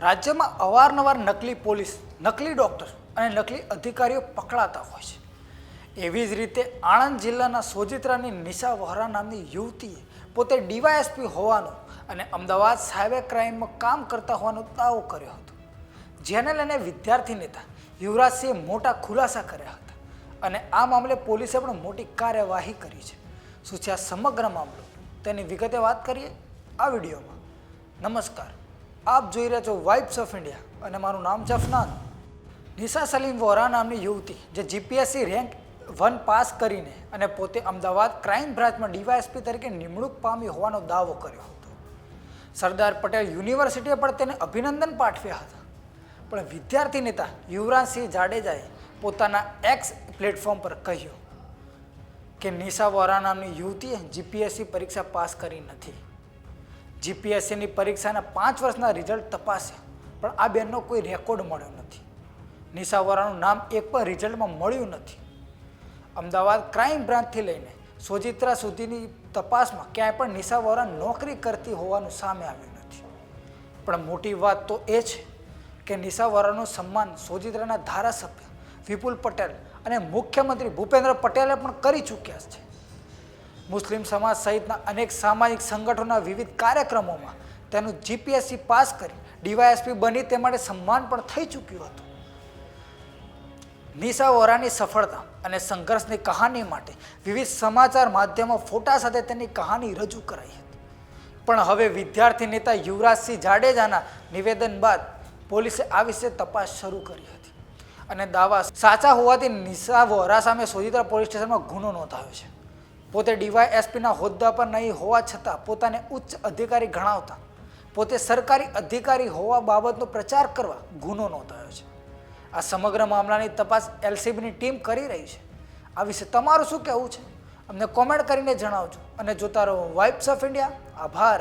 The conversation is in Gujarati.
રાજ્યમાં અવારનવાર નકલી પોલીસ, નકલી ડૉક્ટર અને નકલી અધિકારીઓ પકડાતા હોય છે. એવી જ રીતે આણંદ જિલ્લાના સોજિત્રાની નિશા વહરા નામની યુવતીએ પોતે ડીવાયએસપી હોવાનો અને અમદાવાદ સાયબર ક્રાઇમમાં કામ કરતા હોવાનો દાવો કર્યો હતો. જેને લઈને વિદ્યાર્થી નેતા યુવરાજસિંહે મોટા ખુલાસા કર્યા હતા અને આ મામલે પોલીસે પણ મોટી કાર્યવાહી કરી છે. શું છે આ સમગ્ર મામલો? તેની વિગતે વાત કરીએ આ વિડીયોમાં. નમસ્કાર. આપ જોઈ રહ્યા છો વાઇબ્સ ઓફ ઇન્ડિયા અને મારું નામ છે અફનાન. નિશા સલીમ વોરા નામની યુવતી જે જીપીએસસી રેન્ક વન પાસ કરીને અને પોતે અમદાવાદ ક્રાઇમ બ્રાન્ચમાં ડીવાયએસપી તરીકે નિમણૂક પામી હોવાનો દાવો કર્યો હતો. સરદાર પટેલ યુનિવર્સિટીએ પણ તેને અભિનંદન પાઠવ્યા હતા. પણ વિદ્યાર્થી નેતા યુવરાજસિંહ જાડેજાએ પોતાના એક્સ પ્લેટફોર્મ પર કહ્યું કે નિશા વોરા નામની યુવતીએ જીપીએસસી પરીક્ષા પાસ કરી નથી. જીપીએસસીની પરીક્ષાના પાંચ વર્ષના રિઝલ્ટ તપાસ્યા પણ આ બેનનો કોઈ રેકોર્ડ મળ્યો નથી. નિશાવરાનું નામ એક પણ રિઝલ્ટમાં મળ્યું નથી. અમદાવાદ ક્રાઇમ બ્રાન્ચથી લઈને સોજિત્રા સુધીની તપાસમાં ક્યાંય પણ નિશાવરા નોકરી કરતી હોવાનું સામે આવ્યું નથી. પણ મોટી વાત તો એ છે કે નિશાવરાનું સન્માન સોજિત્રાના ધારાસભ્ય વિપુલ પટેલ અને મુખ્યમંત્રી ભૂપેન્દ્ર પટેલે પણ કરી ચૂક્યા છે. મુસ્લિમ સમાજ સહિતના અનેક સામાજિક સંગઠનોના વિવિધ કાર્યક્રમોમાં તેનું જીપીએસસી પાસ કરી ડીવાયએસપી બની તે માટે સન્માન પણ થઈ ચૂક્યું હતું. નિશા વોરાની સફળતા અને સંઘર્ષની કહાની માટે વિવિધ સમાચાર માધ્યમો ફોટા સાથે તેની કહાની રજૂ કરાઈ હતી. પણ હવે વિદ્યાર્થી નેતા યુવરાજસિંહ જાડેજાના નિવેદન બાદ પોલીસે આ વિશે તપાસ શરૂ કરી હતી. અને દાવા સાચા હોવાથી નિશા વોરા સામે સોજિત્રા પોલીસ સ્ટેશનમાં ગુનો નોંધાયો છે. પોતે ડીવાય એસપીના હોદ્દા પર નહીં હોવા છતાં પોતાને ઉચ્ચ અધિકારી ગણાવતા, પોતે સરકારી અધિકારી હોવા બાબતનો પ્રચાર કરવા ગુનો નોંધાયો છે. આ સમગ્ર મામલાની તપાસ એલસીબીની ટીમ કરી રહી છે. આ વિશે તમારું શું કહેવું છે? અમને કોમેન્ટ કરીને જણાવજો અને જોતા રહો વાઇબ્સ ઓફ ઇન્ડિયા. આભાર.